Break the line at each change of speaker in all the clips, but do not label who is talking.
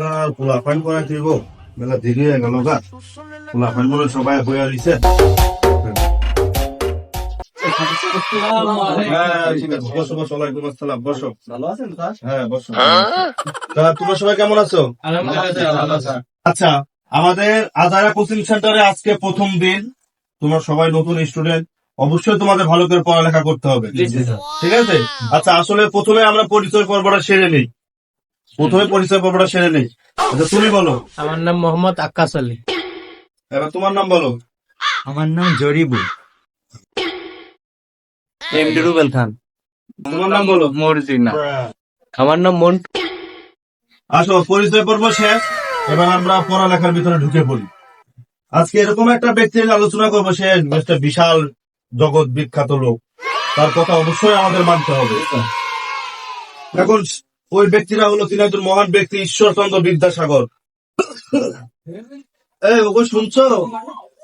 না পোলা ফাইন করাই দিব বেলা দেরি হয়ে গেল গা পোলা ফাইন করে সবাই তোমরা সবাই কেমন আছো? আচ্ছা আমাদের আজারা কোচিং সেন্টারে আজকে প্রথম দিন। তোমরা সবাই নতুন স্টুডেন্ট। অবশ্যই তোমাদের ভালো করে পড়ালেখা করতে হবে। ঠিক আছে? আচ্ছা আসলে প্রথমে আমরা পরিচয় পর্বটা সেরে নেই। প্রথমে পরিচয় পর্বটা সেরে নেই। আচ্ছা তুমি বলো।
আমার নাম মোহাম্মদ আক্কাস আলী।
এবার তোমার নাম বলো।
আমার নাম জরিবু। এমডি রুবেল খান।
তোমার নাম বলো।
মর্জিনা। আমার নাম মন্টু।
আসো পরিচয় পর্ব শেষ। এবার আমরা পড়ালেখার ভিতরে ঢুকে পড়ি। আজকে এরকম একটা ব্যক্তির আলোচনা করব সে একটা বিশাল জগৎ বিখ্যাত লোক। তার কথা অবশ্যই আমাদের মানতে হবে। এখন ওই ব্যক্তিরা হলো তিনি একজন মহান ব্যক্তি ঈশ্বরচন্দ্র বিদ্যাসাগর। এই ওগো শুনছো?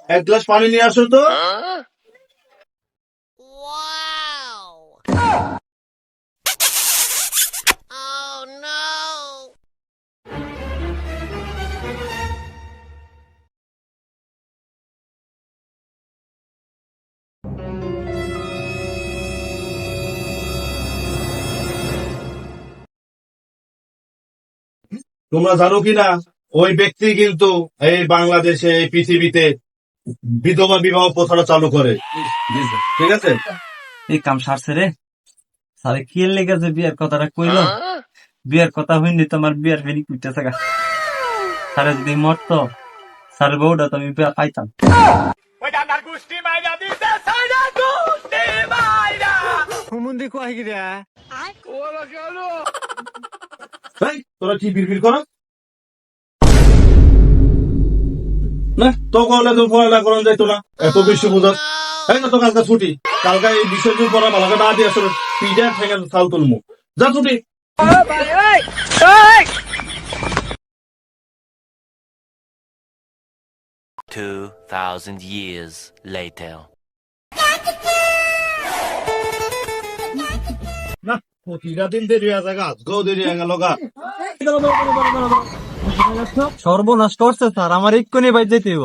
এক গ্লাস পানি নিয়ে আসো তো। তোমরা জানো কি না ওই ব্যক্তি কিন্তু এই বাংলাদেশে এই পৃথিবীতে বিধবা বিবাহ প্রথাটা চালু করে। ঠিক আছে?
এই কাম সারছে রে। সারে কি এর লেগেছে বিয়ের কথাটা কইলো? বিয়ের কথা হইনি তোমার বিয়ের ফেরি কুইতে থাকা সারে যদি মরতো সারে বউটা তো আমি বিয়া পাইতাম।
হুমুন্দি কোয়াই গিরা
এই, তোরা কি বিড়বিড় কর? না তো করলে তো পড়ালেখা করানো যাইতো না এত বেশি বোঝাস এই না তো কালকে ছুটি। কালকে এই বিষয় নিয়ে পড়া ভালো না দিয়ে আসলে পিজা ঠেঙে চাল তুলমু। যা ছুটি।
Two thousand years later.
প্রতিটা দিন দেরি হয়ে যায় আজকেও দেরি হয়ে গেল গা।
সর্বনাশ করছে স্যার আমার এক্ষুনি বাইর যেতে হইব।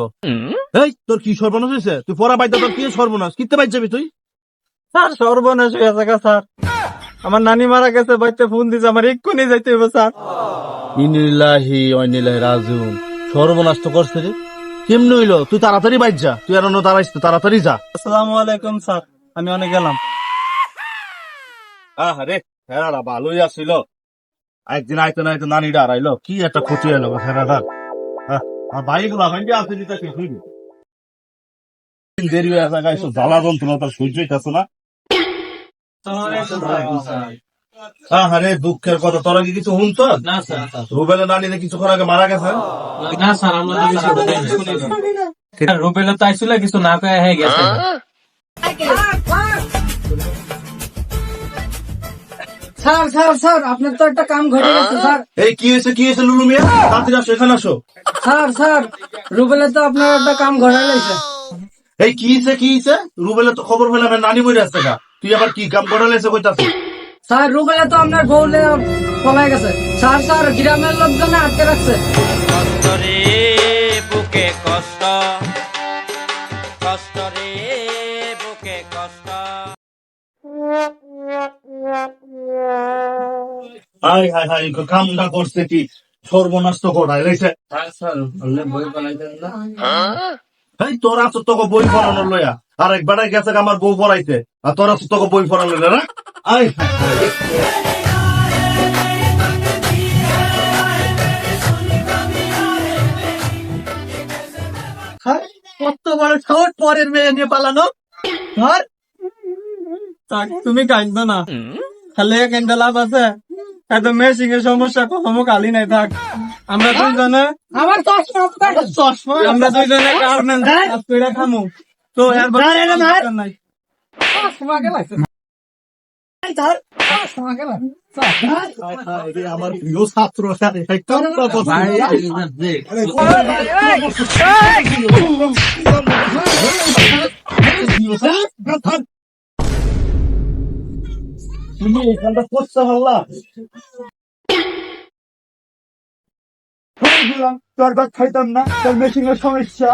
এই তোর কি সর্বনাশ হয়েছে তুই পড়া বাইতে তোর কি সর্বনাশ? কিনতে পাই যাবি তুই?
স্যার সর্বনাশ হয়ে স্যার। আমার নানি মারা গেছে বাইতে ফোন দিছে আমার এক্ষুনি যাইতে হইব স্যার।
ইনিল্লাহি অনিল্লাহি রাজুন সর্বনাশ তো করছে রে। কেমনে হইল? তুই তাড়াতাড়ি বাইর যা। তুই আর অন্য দাঁড়াইস তাড়াতাড়ি যা।
আসসালামু আলাইকুম স্যার। আমি অনেক গেলাম।
আরে হেরারা ভালোই আসছিল একদিন আইতে না আইতে নানিটা হারাইলো কি একটা ক্ষতি হলো হেরাদার আর বাইকগুলো হাঁটি আসতে দিতে। দেরি হয়ে আসা গাইছো জ্বালা যন্ত্রণা তার সহ্য হইতেছে না আরে দুঃখের কথা তোরা কি কিছু শুনছ
না স্যার
রুবেলের নানিতে কিছুক্ষণ আগে মারা গেছে
না স্যার আমরা তো কিছু শুনি রুবেলা তো আইছিল কিছু না কয়ে হয়ে গেছে
স্যার স্যার স্যার আপনার তো একটা কাম ঘটে গেছে স্যার।
এই কি হয়েছে কি হয়েছে লুলু মিয়া? তাড়াতাড়ি আসো এখানে আসো।
স্যার স্যার রুবেলে তো আপনার একটা কাম ঘটে গেছে
এই কি হয়েছে কি হয়েছে? রুবেলের তো খবর পেলাম নানি মরে আসছে গা। তুই আবার কি কাম করালেছে কইতাছিস
স্যার রুবেলে তো আপনার বউলে পলাই গেছে। স্যার স্যার গ্রামের লোকজনে আটকে রাখছে।
কষ্ট বুকে কষ্ট। কষ্ট রে বুকে কষ্ট।
হাই হাই হাই কামটা করছে কি? সর্বনাশ তো করাই লাইছে
বই বানাইতেন না
এই, তোরা তোকে বই লইয়া। আর একবার গেছে আমার বউ পড়াইতে। আর তোরা তো তোকে বই পড়ানো না? আই
কত বড় ছোট পরের মেয়ে নিয়ে পালানো? ধর। তুমি কাঁদব না। খালি কেনটা লাভ আছে। এত মেশিং এর সমস্যা কখনো খালি নাই থাক। আমরা দুইজনে
আমার চশমা
আমরা দুইজনে কারণে খামু। তো নাই।
চশমা গেলাম
আমার প্রিয় ছাত্র তুমি এখানটা করছ
বললাম তোর খাইতাম না তোর মেশিনের সমস্যা।